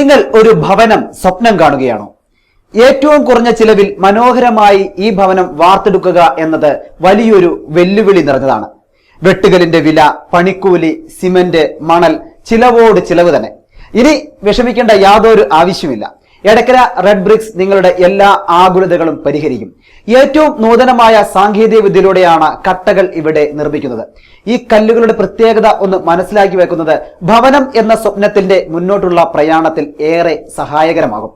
നിങ്ങൾ ഒരു ഭവനം സ്വപ്നം കാണുകയാണോ? ഏറ്റവും കുറഞ്ഞ ചിലവിൽ മനോഹരമായി ഈ ഭവനം വാർത്തെടുക്കുക എന്നത് വലിയൊരു വെല്ലുവിളി നിറഞ്ഞതാണ്. വെട്ടുകലിന്റെ വില പണിക്കൂലി സിമന്റ് മണൽ ചിലവോട് ചിലവ് തന്നെ. ഇനി വിഷമിക്കേണ്ട യാതൊരു ആവശ്യമില്ല എടക്കര റെഡ് ബ്രിക്സ് നിങ്ങളുടെ എല്ലാ ആകുലതകളും പരിഹരിക്കും. ഏറ്റവും നൂതനമായ സാങ്കേതിക വിദ്യയിലൂടെയാണ് കട്ടകൾ ഇവിടെ നിർമ്മിക്കുന്നത്. ഈ കല്ലുകളുടെ പ്രത്യേകത ഒന്ന് മനസ്സിലാക്കി വെക്കുന്നത് ഭവനം എന്ന സ്വപ്നത്തിന്റെ മുന്നോട്ടുള്ള പ്രയാണത്തിൽ ഏറെ സഹായകരമാകും.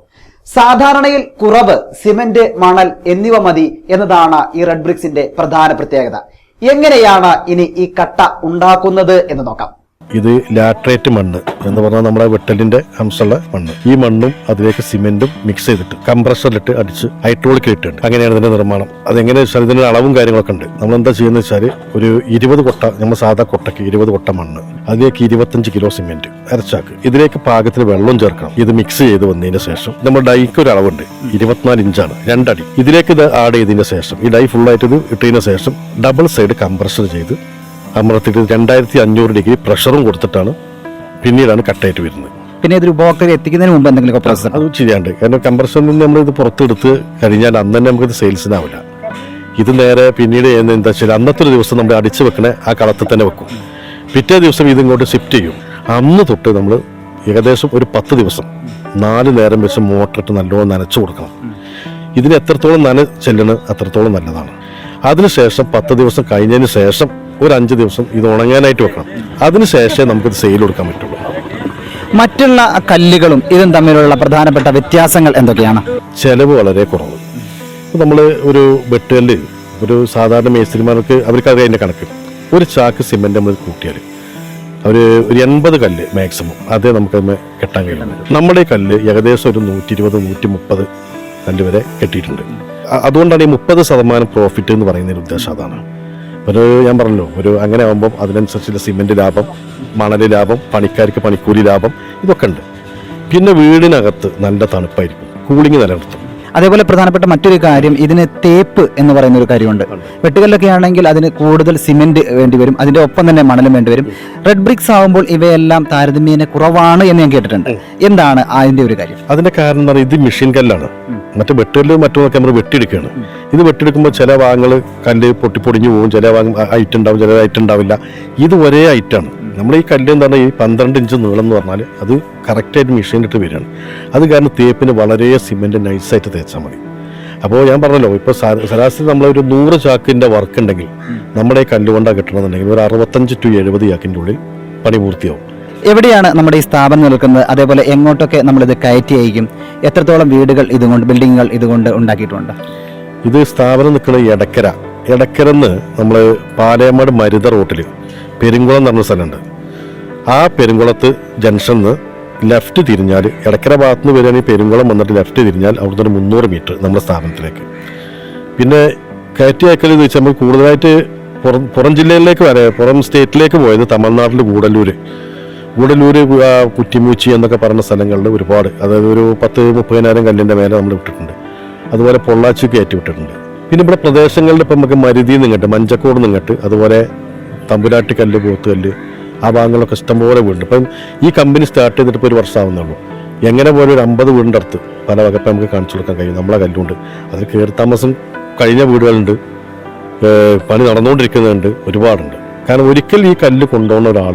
സാധാരണയിൽ കുറവ് സിമന്റ് മണൽ എന്നിവ മതി എന്നതാണ് ഈ റെഡ് ബ്രിക്സിന്റെ പ്രധാന പ്രത്യേകത. എങ്ങനെയാണ് ഇനി ഈ കട്ട ഉണ്ടാക്കുന്നത് എന്ന് നോക്കാം. ഇത് ലാട്രേറ്റ് മണ്ണ് എന്ന് പറഞ്ഞാൽ നമ്മുടെ വെട്ടലിന്റെ അംശമുള്ള മണ്ണ്. ഈ മണ്ണും അതിലേക്ക് സിമെന്റും മിക്സ് ചെയ്തിട്ട് കംപ്രഷറിലിട്ട് അടിച്ച് ഹൈഡ്രോളിക് ഇട്ടുണ്ട് അങ്ങനെയാണ് ഇതിന്റെ നിർമ്മാണം. അതെങ്ങനെ വെച്ചാൽ ഇതിന്റെ അളവും കാര്യങ്ങളൊക്കെ ഉണ്ട്. നമ്മൾ എന്താ ചെയ്യുന്നത് വെച്ചാൽ ഒരു ഇരുപത് കൊട്ട നമ്മൾ സാധാ കൊട്ടയ്ക്ക് ഇരുപത് കൊട്ട മണ്ണ് അതിലേക്ക് ഇരുപത്തഞ്ച് കിലോ സിമെന്റ് അരച്ചാക്ക്. ഇതിലേക്ക് പാകത്തിന് വെള്ളം ചേർക്കണം. ഇത് മിക്സ് ചെയ്ത് വന്നതിന് ശേഷം നമ്മൾ ഡൈക്ക് ഒരു അളവുണ്ട്. ഇരുപത്തിനാല് ഇഞ്ചാണ് രണ്ടടി. ഇതിലേക്ക് ഇത് ആഡ് ചെയ്തതിന് ശേഷം ഈ ഡൈ ഫുള്ളായിട്ട് ഇത് ഇട്ടതിന് ശേഷം ഡബിൾ സൈഡ് കംപ്രഷർ ചെയ്ത് അമർത്തിയിട്ട് രണ്ടായിരത്തി അഞ്ഞൂറ് ഡിഗ്രി പ്രഷറും കൊടുത്തിട്ടാണ് പിന്നീടാണ് കട്ടായിട്ട് വരുന്നത്. പിന്നെ ഇതൊരു ഉപഭോക്തരെ എത്തിക്കുന്നതിന് മുമ്പ് എന്തെങ്കിലും പ്രോസസ് അത് ചെയ്യാണ്ട്. കാരണം കംപ്രഷറിൽ നിന്ന് നമ്മൾ ഇത് പുറത്തെടുത്ത് കഴിഞ്ഞാൽ അന്ന് തന്നെ നമുക്കിത് സെയിൽസിനാവില്ല ഇത് നേരെ പിന്നീട് എന്താ വെച്ചാൽ അന്നത്തെ ഒരു ദിവസം നമ്മൾ അടിച്ചു വെക്കണ ആ കളത്തിൽ തന്നെ വെക്കും. പിറ്റേ ദിവസം ഇതിങ്ങോട്ട് ഇങ്ങോട്ട് ഷിഫ്റ്റ് ചെയ്യും. അന്ന് തൊട്ട് നമ്മൾ ഏകദേശം ഒരു പത്ത് ദിവസം നാല് നേരം വെച്ച് മോട്ടറിട്ട് നല്ലോണം നനച്ചു കൊടുക്കണം. ഇതിന് എത്രത്തോളം നന ചെല്ലണം അത്രത്തോളം നല്ലതാണ്. അതിനുശേഷം പത്ത് ദിവസം കഴിഞ്ഞതിന് ശേഷം ഒരു അഞ്ച് ദിവസം ഇത് ഉണങ്ങാനായിട്ട് വെക്കണം. അതിനുശേഷമേ നമുക്കിത് സെയിൽ കൊടുക്കാൻ പറ്റുള്ളൂ. മറ്റുള്ള കല്ലുകളും ഇതും തമ്മിലുള്ള പ്രധാനപ്പെട്ട വ്യത്യാസങ്ങൾ എന്തൊക്കെയാണ്? ചെലവ് വളരെ കുറവ്. നമ്മൾ ഒരു വെട്ടുകല്ല് ഒരു സാധാരണ മേസ്ത്രിമാർക്ക് അവർക്ക് അതിന്റെ കണക്ക്. ഒരു ചാക്ക് സിമെന്റ് നമ്മൾ കൂട്ടിയാൽ അവർ ഒരു എൺപത് കല്ല് മാക്സിമം അതേ നമുക്ക് അതിന്മേൽ കെട്ടാൻ കഴിയുന്നത് നമ്മുടെ ഈ കല്ല് ഏകദേശം ഒരു നൂറ്റി ഇരുപത് നൂറ്റി മുപ്പത് കല്ല് വരെ കെട്ടിയിട്ടുണ്ട്. അതുകൊണ്ടാണ് ഈ മുപ്പത് ശതമാനം പ്രോഫിറ്റ് എന്ന് പറയുന്നതിന് ഉദ്ദേശം അതാണ്. ഒരു ഞാൻ പറഞ്ഞല്ലോ ഒരു അങ്ങനെ ആകുമ്പോൾ അതിനനുസരിച്ചുള്ള സിമെന്റ് ലാഭം മണൽ ലാഭം പണിക്കാർക്ക് പണിക്കൂലി ലാഭം ഇതൊക്കെ ഉണ്ട്. പിന്നെ വീടിനകത്ത് നല്ല തണുപ്പായിരിക്കും കൂളിംഗ് നിലനിർത്തും. അതേപോലെ പ്രധാനപ്പെട്ട മറ്റൊരു കാര്യം ഇതിന് തേപ്പ് എന്ന് പറയുന്ന ഒരു കാര്യമുണ്ട്. വെട്ടുകല്ലൊക്കെ ആണെങ്കിൽ അതിന് കൂടുതൽ സിമെന്റ് വേണ്ടി വരും അതിന്റെ ഒപ്പം തന്നെ മണലും വേണ്ടി വരും. റെഡ് ബ്രിക്സ് ആകുമ്പോൾ ഇവയെല്ലാം താരതമ്യേന കുറവാണ് എന്ന് ഞാൻ കേട്ടിട്ടുണ്ട്. എന്താണ് അതിന്റെ ഒരു കാര്യം? അതിന്റെ കാരണം ഇത് മെഷീൻ കല്ലാണ്. മറ്റേ വെട്ടുകല്ല് മറ്റൊന്നൊക്കെ നമ്മൾ വെട്ടിയെടുക്കുകയാണ്. ഇത് വെട്ടിയെടുക്കുമ്പോൾ ചില ഭാഗങ്ങൾ കല്ല് പൊട്ടിപ്പൊടിഞ്ഞു പോകും ചില ഭാഗം ഐറ്റ് ഉണ്ടാവും ചില ഐറ്റ് ഉണ്ടാവില്ല. ഇത് ഒരേ ഐറ്റാണ്. നമ്മൾ ഈ കല്ല് എന്ന് പറഞ്ഞാൽ ഈ പന്ത്രണ്ട് ഇഞ്ച് നീളം എന്ന് പറഞ്ഞാൽ അത് കറക്റ്റായിട്ട് മെഷീനിലിട്ട് വരികയാണ്. അത് കാരണം തേപ്പിന് വളരെ സിമെന്റ് നൈസായിട്ട് തേച്ചാൽ മതി. അപ്പോൾ ഞാൻ പറഞ്ഞല്ലോ ഇപ്പോൾ ശരാശരി നമ്മളൊരു നൂറ് ചാക്കിന്റെ വർക്ക് ഉണ്ടെങ്കിൽ നമ്മുടെ ഈ കല്ല് കൊണ്ടാണ് കിട്ടണമെന്നുണ്ടെങ്കിൽ ഒരു അറുപത്തഞ്ച് ടു എഴുപത് ചാക്കിന്റെ ഉള്ളിൽ പണി പൂർത്തിയാവും. എവിടെയാണ് നമ്മുടെ ഈ സ്ഥാപനം നിൽക്കുന്നത്? അതേപോലെ എങ്ങോട്ടൊക്കെ നമ്മളിത് കയറ്റി അയക്കും? എത്രത്തോളം വീടുകൾ ഇതുകൊണ്ട് ബിൽഡിങ്ങുകൾ ഇതുകൊണ്ട് ഉണ്ടാക്കിയിട്ടുണ്ട്? ഇത് സ്ഥാപനം നിൽക്കുന്നത് എടക്കര. എടക്കരന്ന് നമ്മൾ പാലയമാട് മരുത റോട്ടിൽ പെരുങ്കുളം എന്ന് പറഞ്ഞ സ്ഥലമുണ്ട്. ആ പെരുങ്കുളത്ത് ജംഗ്ഷനിൽ ലെഫ്റ്റ് തിരിഞ്ഞാൽ ഇടക്കര ഭാഗത്ത് നിന്ന് വരികയാണെങ്കിൽ പെരുങ്കുളം വന്നിട്ട് ലെഫ്റ്റ് തിരിഞ്ഞാൽ അവിടുന്ന് ഒരു മുന്നൂറ് മീറ്റർ നമ്മുടെ സ്ഥാപനത്തിലേക്ക്. പിന്നെ കയറ്റി അയക്കൽ എന്ന് വെച്ചാൽ നമ്മൾ കൂടുതലായിട്ട് പുറം പുറം ജില്ലയിലേക്ക് വരെ പുറം സ്റ്റേറ്റിലേക്ക് പോയത് തമിഴ്നാട്ടിൽ ഗൂഡല്ലൂർ ഗൂഡല്ലൂർ കുറ്റിമൂച്ചി എന്നൊക്കെ പറഞ്ഞ സ്ഥലങ്ങളിൽ ഒരുപാട്. അതായത് ഒരു പത്ത് മുപ്പതിനായിരം കല്ലിന്റെ മേലെ നമ്മൾ വിട്ടിട്ടുണ്ട്. അതുപോലെ പൊള്ളാച്ചി കയറ്റി വിട്ടിട്ടുണ്ട്. പിന്നെ ഇവിടെ പ്രദേശങ്ങളിൽ ഇപ്പം നമുക്ക് മരുതി നിങ്ങട്ട് മഞ്ചക്കോട് നിങ്ങട്ട് അതുപോലെ തമ്പുരാട്ടിക്കല്ല് പോത്തുകല്ല് ആ ഭാഗങ്ങളൊക്കെ ഇഷ്ടംപോലെ വീടുണ്ട്. ഇപ്പം ഈ കമ്പനി സ്റ്റാർട്ട് ചെയ്തിട്ട് ഇപ്പോൾ ഒരു വർഷമാവുന്നുള്ളൂ. എങ്ങനെ പോലെ ഒരു അമ്പത് വീടിന്റെ അടുത്ത് പല വകപ്പം നമുക്ക് കാണിച്ചു കൊടുക്കാൻ കഴിയും. നമ്മളെ കല്ലുണ്ട്. അതിൽ കയറി താമസം കഴിഞ്ഞ വീടുകളുണ്ട്. പണി നടന്നുകൊണ്ടിരിക്കുന്നുണ്ട് ഒരുപാടുണ്ട്. കാരണം ഒരിക്കൽ ഈ കല്ല് കൊണ്ടുപോകുന്ന ഒരാൾ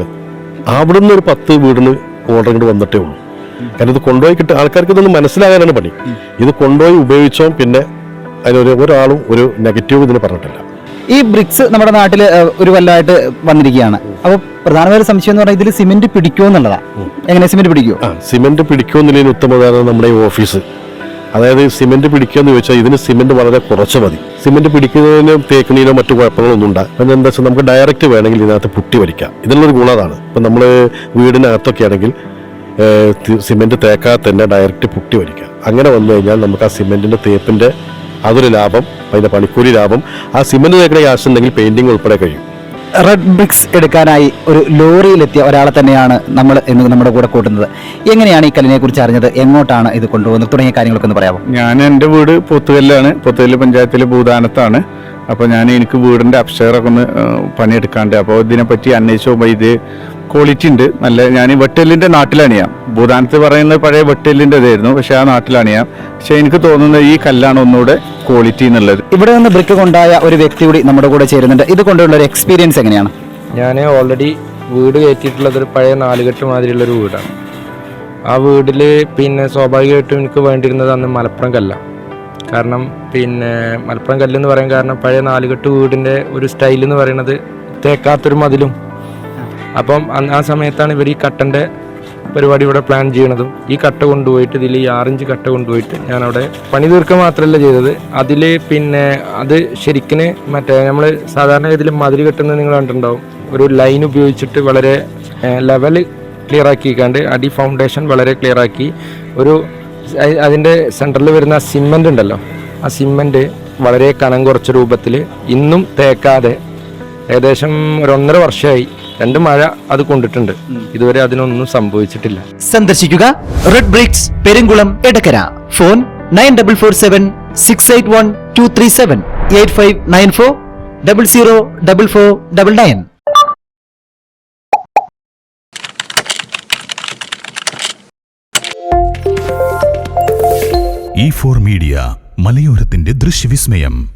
അവിടുന്ന് ഒരു പത്ത് വീടിന് ഓർഡർ ഇങ്ങോട്ട് വന്നിട്ടേ ഉള്ളൂ. കാരണം ഇത് കൊണ്ടുപോയി കിട്ടുക ആൾക്കാർക്ക് ഇതൊന്നും മനസ്സിലാകാനാണ് പണി. ഇത് കൊണ്ടുപോയി ഉപയോഗിച്ചോ പിന്നെ അതിനൊരു ഒരാളും ഒരു നെഗറ്റീവ് ഇതിന് പറഞ്ഞിട്ടില്ല. ഈ ബ്രിക്സ് നമ്മുടെ നാട്ടിൽ ഒരു കൊല്ലമായിട്ട് വന്നിരിക്കുകയാണ്. അപ്പോൾ പ്രധാനമായ സംശയം എന്ന് പറഞ്ഞാൽ ഇതിൽ സിമെന്റ് പിടിക്കുമോ എന്നുള്ളതാണ് എങ്ങനെ സിമെന്റ് പിടിക്കുമോ സിമെന്റ് പിടിക്കുമെന്നുള്ളതിന് ഉത്തമ ഉദാഹരണം നമ്മുടെ ഈ ഓഫീസ്. അതായത് സിമെന്റ് പിടിക്കുക എന്ന് ചോദിച്ചാൽ ഇതിന് സിമെന്റ് വളരെ കുറച്ച് മതി. സിമെന്റ് പിടിക്കുന്നതിന് തേക്കണിയിലോ മറ്റു കുഴപ്പങ്ങളൊന്നും ഉണ്ട്. പിന്നെ എന്താ വെച്ചാൽ നമുക്ക് ഡയറക്റ്റ് വേണമെങ്കിൽ ഇതിനകത്ത് പുട്ടി വലിക്കാം. ഇതിനുള്ളൊരു ഗുണതാണ് ഇപ്പം നമ്മൾ വീടിനകത്തൊക്കെ ആണെങ്കിൽ സിമെന്റ് തേക്കാതെ തന്നെ ഡയറക്റ്റ് പുട്ടി വലിക്കാം. അങ്ങനെ വന്നു കഴിഞ്ഞാൽ നമുക്ക് ആ സിമെന്റിന്റെ തേപ്പിന്റെ അതൊരു ലാഭം അതിന്റെ പണിക്കൂലി ലാഭം. ആ സിമെന്റ് തേക്കണ ക്യാഷ് ഉണ്ടെങ്കിൽ പെയിന്റിങ് ഉൾപ്പെടെ കഴിയും. റെഡ് ബ്രിക്സ് എടുക്കാനായി ഒരു ലോറിയിലെത്തിയ ഒരാളെ തന്നെയാണ് നമ്മൾ ഇന്ന് നമ്മുടെ കൂടെ കൂട്ടുന്നത്. എങ്ങനെയാണ് ഈ കല്ലിനെ കുറിച്ച് അറിഞ്ഞത്? എങ്ങോട്ടാണ് ഇത് കൊണ്ടുപോകുന്നത്? തുടങ്ങിയ കാര്യങ്ങളൊക്കെ ഒന്ന് പറയാമോ? ഞാൻ എന്റെ വീട് പൊത്തുകല്ലാണ്. പൊത്തുകല്ല് പഞ്ചായത്തിലെ ഭൂദാനത്താണ്. അപ്പോൾ ഞാൻ എനിക്ക് വീടിന്റെ അപ്ഷെയറൊക്കെ ഒന്ന് പണിയെടുക്കാണ്ട്. അപ്പോൾ ഇതിനെപ്പറ്റി അന്വേഷിച്ചു പോകുമ്പോൾ ഇത് ക്വാളിറ്റി ഉണ്ട്. നല്ല ഞാൻ വെട്ടലിന്റെ നാട്ടിലാണ് ഞാൻ ഭൂതാനത്ത് പറയുന്നത് പഴയ വെട്ടലിന്റെ ഇതായിരുന്നു പക്ഷെ ആ നാട്ടിലാണ് ഞാൻ പക്ഷെ എനിക്ക് തോന്നുന്നത് ഈ കല്ലാണ് ഒന്നുകൂടെ ക്വാളിറ്റി എന്നുള്ളത്. ഇവിടെ നിന്ന് ബ്രിക്ക് കൊണ്ടായ ഒരു വ്യക്തി കൂടി നമ്മുടെ കൂടെ ചേരുന്നുണ്ട്. ഇത് കൊണ്ടുള്ള ഒരു എക്സ്പീരിയൻസ് എങ്ങനെയാണ്? ഞാൻ ഓൾറെഡി വീട് കയറ്റിയിട്ടുള്ളത് ഒരു പഴയ നാലുകെട്ട് മാതിരിയുള്ളൊരു വീടാണ്. ആ വീട്ടിൽ പിന്നെ സ്വാഭാവികമായിട്ടും എനിക്ക് വേണ്ടിയിരുന്നത് അന്ന് മലപ്പുറം കല്ലാണ് കാരണം പിന്നെ മലപ്പുറം കല്ല് എന്ന് പറയാൻ കാരണം പഴയ നാലുകെട്ട് വീടിന്റെ ഒരു സ്റ്റൈൽ എന്ന് പറയുന്നത് തേക്കാത്തൊരു മതിലും അപ്പം ആ സമയത്താണ് ഇവർ ഈ കട്ടന്റെ പരിപാടി ഇവിടെ പ്ലാൻ ചെയ്യണതും. ഈ കട്ട കൊണ്ടുപോയിട്ട് ഇതിൽ ഈ ആറിഞ്ച് കട്ട കൊണ്ടുപോയിട്ട് ഞാനവിടെ പണി തീർക്കുക മാത്രമല്ല ചെയ്തത്. അതിൽ പിന്നെ അത് ശരിക്കിന് മറ്റേ നമ്മൾ സാധാരണ ഇതിൽ മതിൽ കെട്ടുന്നത് നിങ്ങൾ കണ്ടിട്ടുണ്ടാവും. ഒരു ലൈൻ ഉപയോഗിച്ചിട്ട് വളരെ ലെവൽ ക്ലിയർ ആക്കിക്കാണ്ട് അടി ഫൗണ്ടേഷൻ വളരെ ക്ലിയർ ആക്കി ഒരു അതിന്റെ സെന്ററിൽ വരുന്ന സിമെന്റ് ഉണ്ടല്ലോ. ആ സിമ്മന്റ് വളരെ കനം കുറച്ച രൂപത്തിൽ ഇന്നും തേക്കാതെ ഏകദേശം ഒരു ഒന്നര വർഷമായി രണ്ട് മഴ അത് കൊണ്ടിട്ടുണ്ട്. ഇതുവരെ അതിനൊന്നും സംഭവിച്ചിട്ടില്ല. സന്ദർശിക്കുക red bricks Perumkulam Edakkara. Phone nine double four seven six eight one two three seven eight five nine four double zero double four double nine. E four media മലയോരത്തിന്റെ ദൃശ്യവിസ്മയം.